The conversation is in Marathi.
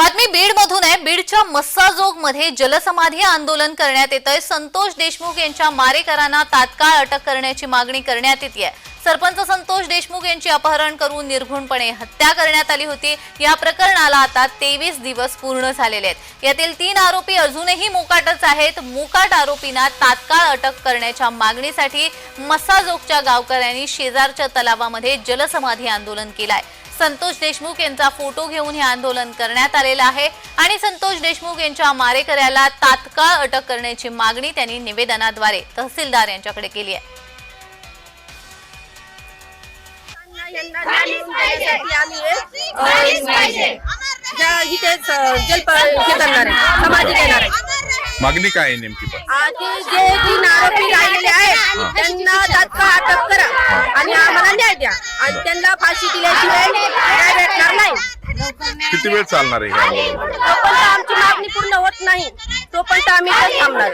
बातमी बीड मधून आहे. बीडच्या मस्साजोगमध्ये जलसमाधी आंदोलन करण्यात येत आहे संतोष देशमुख यांच्या मारेकरांना तात्काळ अटक करण्याची मागणी करण्यात येते सरपंच संतोष देशमुख यांची अपहरण करून निर्घुणपणे हत्या करण्यात आली होती. या प्रकरणाला आता तेवीस दिवस पूर्ण झालेले आहेत. यातील तीन आरोपी अजूनही मोकाटच आहेत. मोकाट आरोपींना तात्काळ अटक करण्याच्या मागणीसाठी मस्साजोगच्या गावकऱ्यांनी शेजारच्या तलावामध्ये जलसमाधी आंदोलन केलं आहे संतोष देशमुख यांचा फोटो घेऊन हे आंदोलन करण्यात आलेलं आहे. आणि संतोष देशमुख यांच्या मारेकऱ्याला तात्काळ अटक करण्याची मागणी त्यांनी निवेदनाद्वारे तहसीलदार यांच्याकडे केली आहे. यांना न्याय मिळवून देण्यासाठी त्यांना फाशी दिल्याशिवाय न्याय भेटणार नाही. किती वेळ चालणार आहे हे आंदोलन तोपर्यंत आमची मागणी पूर्ण होत नाही. तोपर्यंत आम्ही इथेच थांबणार.